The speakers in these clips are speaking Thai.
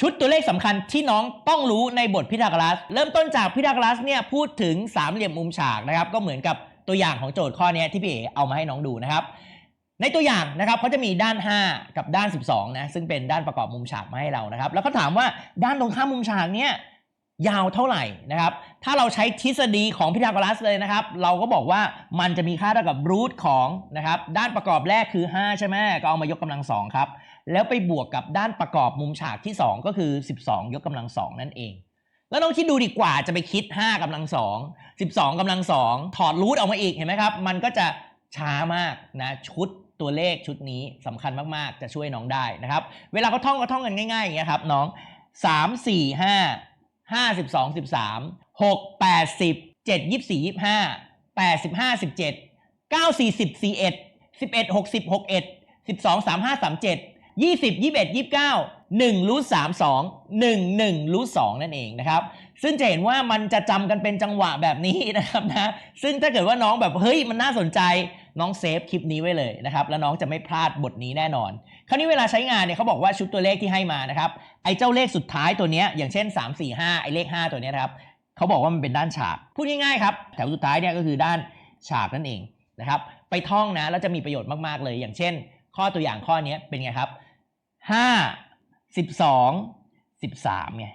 ชุดตัวเลขสำคัญที่น้องต้องรู้ในบทพิทาโกรัส เริ่มต้นจากพิทาโกรัสเนี่ยพูดถึงสามเหลี่ยมมุมฉากนะครับ ก็เหมือนกับตัวอย่างของโจทย์ข้อนี้ที่พี่เอเอามาให้น้องดูนะครับ ในตัวอย่างนะครับเขาจะมีด้าน 5 กับด้าน 12นะซึ่งเป็นด้านประกอบมุมฉากมาให้เรานะครับ แล้วก็ถามว่าด้านตรงข้ามมุมฉากเนี่ยยาวเท่าไหร่นะครับ ถ้าเราใช้ทฤษฎีของพิทาโกรัสเลยนะครับ เราก็บอกว่ามันจะมีค่าเท่ากับรูทของนะครับ ด้านประกอบแรกคือ 5 ใช่ไหมก็เอามายกกำลังสองครับ แล้วไปบวกกับด้านประกอบมุมฉากที่ 2 ก็คือ 12 ยกกำลังสองนั่นเอง แล้วลองคิดดูดีกว่าจะไปคิด 5กำลังสอง12กำลังสองถอดรูทออกมาอีกเห็นไหมครับ มันก็จะช้ามากนะชุดตัวเลขชุดนี้สำคัญมากๆ จะช่วยน้องได้นะครับ เวลาเขาท่องก็ท่องกันง่ายๆอย่างเงี้ยครับน้อง 3 4 5 5 12 13 6 8 10 7 24 25 8 15 17 9 40 41 11 60 61 12 35 37 20 21 29 1รูท32 1 1รูท2นั่นเองนะครับ ซึ่งจะเห็นว่ามันจะจำกันเป็นจังหวะแบบนี้นะครับนะ ซึ่งถ้าเกิดว่าน้องแบบเฮ้ยมันน่าสนใจน้องเซฟคลิปนี้ไว้เลยนะครับ แล้วน้องจะไม่พลาดบทนี้แน่นอน คราวนี้เวลาใช้งานเนี่ยเขาบอกว่าชุดตัวเลขที่ให้มานะครับ ไอ้เจ้าเลขสุดท้ายตัวเนี้ยอย่างเช่น 3 4 5 ไอ้เลข 5 ตัวเนี้ยครับเขาบอกว่ามันเป็นด้านฉาก พูดง่ายๆครับแถวสุดท้ายเนี่ยก็คือด้านฉากนั่นเองนะครับ ไปท่องนะแล้วจะมีประโยชน์มากๆเลย อย่างเช่น ข้อตัวอย่างข้อนี้เป็นไงครับ 5 12 13ไง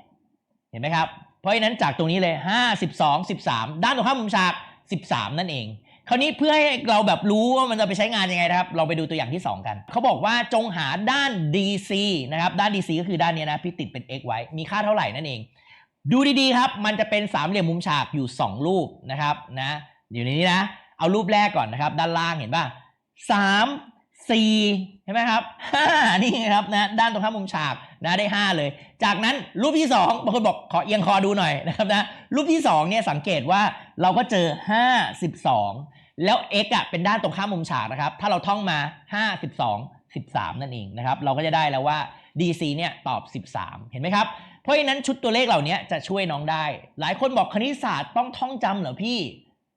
เห็นไหมครับ เพราะฉะนั้นจากตรงนี้เลย5 12 13ด้านตรงข้ามมุมฉาก13นั่นเอง คราวนี้เพื่อให้เราแบบรู้ว่ามันจะไปใช้งานยังไงนะครับ เราไปดูตัวอย่างที่ 2 กัน เขาบอกว่าจงหาด้าน DC นะครับ ด้าน DC ก็คือด้านนี้นะพี่ติดเป็น x ไว้ มีค่าเท่าไหร่นั่นเอง ดูดีๆครับ มันจะเป็นสามเหลี่ยมมุมฉากอยู่ 2 รูปนะครับนะอยู่ในนี้นะ เอารูปแรกก่อนนะครับ ด้านล่างเห็นป่ะสาม สี่เห็นไหมครับห้านี่ครับนะด้านตรงข้ามมุมฉากนะได้ 5 เลย จากนั้นรูปที่ 2บางคนบอกขอเอียงคอดูหน่อยนะครับนะรูปที่2เนี่ยสังเกตว่าเราก็เจอ5 12แล้ว x อะเป็นด้านตรงข้ามมุมฉากนะครับ ถ้าเราท่องมา5 12 13 นั่นเองนะครับ เราก็จะได้แล้วว่า DC เนี่ยตอบ 13 เห็นไหมครับ เพราะฉะนั้นชุดตัวเลขเหล่านี้จะช่วยน้องได้ หลายคนบอกคณิตศาสตร์ต้องท่องจำเหรอพี่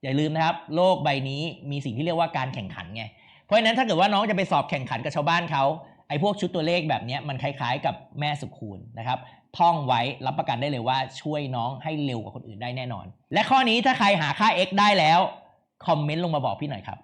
อย่าลืมนะครับ โลกใบนี้มีสิ่งที่เรียกว่าการแข่งขันไง ราะฉะนั้นถ้าเกิดว่าน้องจะไปสอบแข่งขันกับชาวบ้านเขาไอ้พวกชุดตัวเลขแบบนี้มันคล้ายๆ กับแม่สุขูนนะครับท่องไว้รับประกันได้เลยว่าช่วยน้องให้เร็วกว่าคนอื่นได้แน่นอน และข้อนี้ถ้าใครหาค่า x ได้แล้วคอมเมนต์ลงมาบอกพี่หน่อยครับ